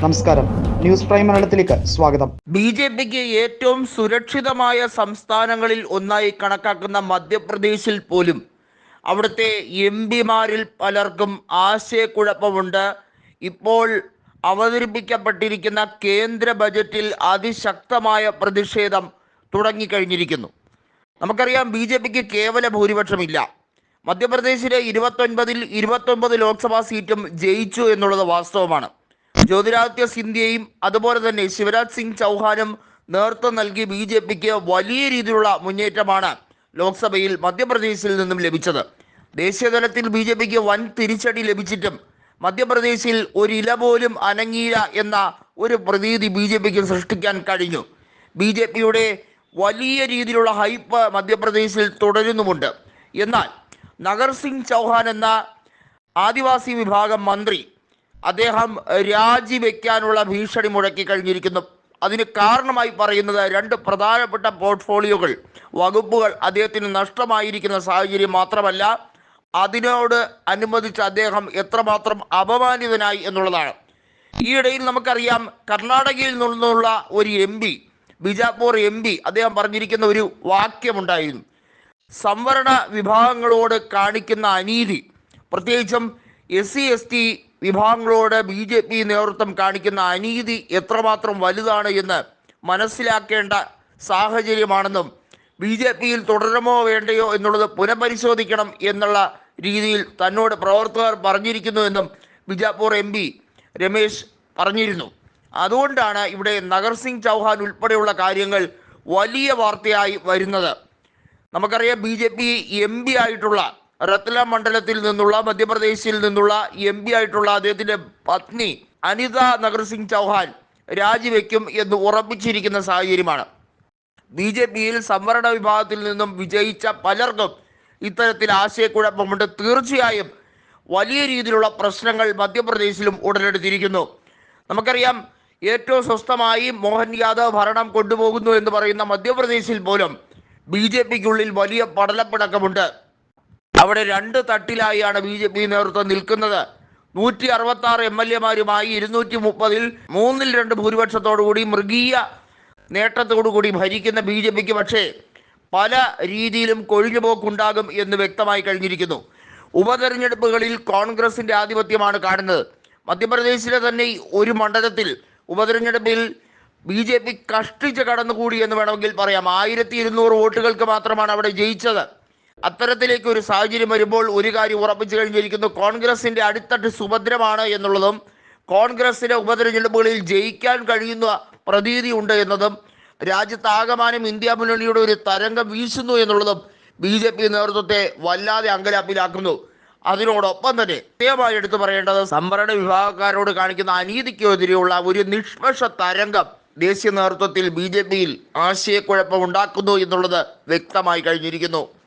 നമസ്കാരം. News prime മലയാളത്തിലേക്ക് സ്വാഗതം. ബി ജെ പിക്ക് ഏറ്റവും സുരക്ഷിതമായ സംസ്ഥാനങ്ങളിൽ ഒന്നായി കണക്കാക്കുന്ന മധ്യപ്രദേശിൽ പോലും അവിടുത്തെ എം പിമാരിൽ പലർക്കും ആശയക്കുഴപ്പമുണ്ട്. ഇപ്പോൾ അവതരിപ്പിക്കപ്പെട്ടിരിക്കുന്ന കേന്ദ്ര ബജറ്റിൽ അതിശക്തമായ പ്രതിഷേധം തുടങ്ങിക്കഴിഞ്ഞിരിക്കുന്നു. നമുക്കറിയാം ബി ജെ പിക്ക് കേവല ഭൂരിപക്ഷമില്ല. മധ്യപ്രദേശിലെ ഇരുപത്തൊൻപതിൽ ഇരുപത്തൊൻപത് ലോക്സഭാ സീറ്റും ജയിച്ചു എന്നുള്ളത് വാസ്തവമാണ്. ജ്യോതിരാദിത്യ സിന്ധ്യയും അതുപോലെ തന്നെ ശിവരാജ് സിംഗ് ചൗഹാനും നേതൃത്വം നൽകി ബി ജെ പിക്ക് വലിയ രീതിയിലുള്ള മുന്നേറ്റമാണ് ലോക്സഭയിൽ മധ്യപ്രദേശിൽ നിന്നും ലഭിച്ചത്. ദേശീയതലത്തിൽ ബി ജെ പിക്ക് വൻ തിരിച്ചടി ലഭിച്ചിട്ടും മധ്യപ്രദേശിൽ ഒരില പോലും അനങ്ങിയില്ല എന്ന ഒരു പ്രതീതി ബി ജെ പിക്ക് സൃഷ്ടിക്കാൻ കഴിഞ്ഞു. ബി ജെ പിയുടെ വലിയ രീതിയിലുള്ള ഹൈപ്പ് മധ്യപ്രദേശിൽ തുടരുന്നുമുണ്ട്. എന്നാൽ നഗർ സിംഗ് ചൗഹാൻ എന്ന ആദിവാസി വിഭാഗം മന്ത്രി അദ്ദേഹം രാജിവെക്കാനുള്ള ഭീഷണി മുഴക്കി കഴിഞ്ഞിരിക്കുന്നു. അതിന് കാരണമായി പറയുന്നത് രണ്ട് പ്രധാനപ്പെട്ട പോർട്ട്ഫോളിയോകൾ വകുപ്പുകൾ അദ്ദേഹത്തിന് നഷ്ടമായിരിക്കുന്ന സാഹചര്യം മാത്രമല്ല അതിനോട് അനുബന്ധിച്ച് അദ്ദേഹം എത്രമാത്രം അപമാനിതനായി എന്നുള്ളതാണ്. ഈയിടയിൽ നമുക്കറിയാം കർണാടകയിൽ നിന്നുള്ള ഒരു M P Bijapur M P അദ്ദേഹം പറഞ്ഞിരിക്കുന്ന ഒരു വാക്യമുണ്ടായിരുന്നു. സംവരണ വിഭാഗങ്ങളോട് കാണിക്കുന്ന അനീതി പ്രത്യേകിച്ചും എസ് സി എസ് ടി വിഭാഗങ്ങളോട് ബി ജെ പി നേതൃത്വം കാണിക്കുന്ന അനീതി എത്രമാത്രം വലുതാണ് എന്ന് മനസ്സിലാക്കേണ്ട സാഹചര്യമാണെന്നും ബി ജെ പിയിൽ തുടരുമോ വേണ്ടയോ എന്നുള്ളത് പുനഃപരിശോധിക്കണം എന്നുള്ള രീതിയിൽ തന്നോട് പ്രവർത്തകർ പറഞ്ഞിരിക്കുന്നു എന്നും ബിജാപൂർ എം പി രമേശ് പറഞ്ഞിരുന്നു. അതുകൊണ്ടാണ് ഇവിടെ നഗർ സിംഗ് ചൗഹാൻ ഉൾപ്പെടെയുള്ള കാര്യങ്ങൾ വലിയ വാർത്തയായി വരുന്നത്. നമുക്കറിയാം B J P M P ആയിട്ടുള്ള റത്ല മണ്ഡലത്തിൽ നിന്നുള്ള മധ്യപ്രദേശിൽ നിന്നുള്ള എം പി ആയിട്ടുള്ള അദ്ദേഹത്തിന്റെ പത്നി അനിത നഗർസിംഗ് ചൗഹാൻ രാജിവെക്കും എന്ന് ഉറപ്പിച്ചിരിക്കുന്ന സാഹചര്യമാണ്. ബി ജെ പിയിൽ സംവരണ വിഭാഗത്തിൽ നിന്നും വിജയിച്ച പലർക്കും ഇത്തരത്തിൽ ആശയക്കുഴപ്പമുണ്ട്. തീർച്ചയായും വലിയ രീതിയിലുള്ള പ്രശ്നങ്ങൾ മധ്യപ്രദേശിലും ഉടലെടുത്തിരിക്കുന്നു. നമുക്കറിയാം ഏറ്റവും സ്വസ്ഥമായി മോഹൻ യാദവ് ഭരണം കൊണ്ടുപോകുന്നു എന്ന് പറയുന്ന മധ്യപ്രദേശിൽ പോലും ബി ജെ പിക്കുള്ളിൽ വലിയ പടലപ്പിണക്കമുണ്ട്. അവിടെ രണ്ട് തട്ടിലായാണ് ബി ജെ പി നേതൃത്വം നിൽക്കുന്നത്. നൂറ്റി അറുപത്തി ആറ് എം എൽ എമാരുമായി ഇരുന്നൂറ്റി മുപ്പതിൽ മൂന്നിൽ രണ്ട് ഭൂരിപക്ഷത്തോടുകൂടി മൃഗീയ നേട്ടത്തോടുകൂടി ഭരിക്കുന്ന ബി ജെ പിക്ക് പക്ഷേ പല രീതിയിലും കൊഴിഞ്ഞുപോക്കുണ്ടാകും എന്ന് വ്യക്തമായി കഴിഞ്ഞിരിക്കുന്നു. ഉപതെരഞ്ഞെടുപ്പുകളിൽ കോൺഗ്രസിന്റെ ആധിപത്യമാണ് കാണുന്നത്. മധ്യപ്രദേശിലെ തന്നെ ഒരു മണ്ഡലത്തിൽ ഉപതെരഞ്ഞെടുപ്പിൽ ബി ജെ പി കഷ്ടിച്ച് കടന്നുകൂടി എന്ന് വേണമെങ്കിൽ പറയാം. ആയിരത്തി ഇരുന്നൂറ് വോട്ടുകൾക്ക് മാത്രമാണ് അവിടെ ജയിച്ചത്. അത്തരത്തിലേക്ക് ഒരു സാഹചര്യം വരുമ്പോൾ ഒരു കാര്യം ഉറപ്പിച്ചു കഴിഞ്ഞിരിക്കുന്നു. കോൺഗ്രസിന്റെ അടിത്തട്ട് സുഭദ്രമാണ് എന്നുള്ളതും കോൺഗ്രസിന്റെ ഉപതെരഞ്ഞെടുപ്പുകളിൽ ജയിക്കാൻ കഴിയുന്ന പ്രതീതി ഉണ്ട് എന്നതും രാജ്യത്ത് ആകമാനം ഇന്ത്യ മുന്നണിയുടെ ഒരു തരംഗം വീശുന്നു എന്നുള്ളതും ബി ജെ പി നേതൃത്വത്തെ വല്ലാതെ അങ്കലാപ്പിലാക്കുന്നു. അതിനോടൊപ്പം തന്നെ പ്രത്യേകമായി എടുത്തു പറയേണ്ടത് സംവരണ വിഭാഗക്കാരോട് കാണിക്കുന്ന അനീതിക്കെതിരെയുള്ള ഒരു നിഷ്പക്ഷ തരംഗം ദേശീയ നേതൃത്വത്തിൽ ബി ജെ പിയിൽ ആശയക്കുഴപ്പം ഉണ്ടാക്കുന്നു എന്നുള്ളത് വ്യക്തമായി കഴിഞ്ഞിരിക്കുന്നു.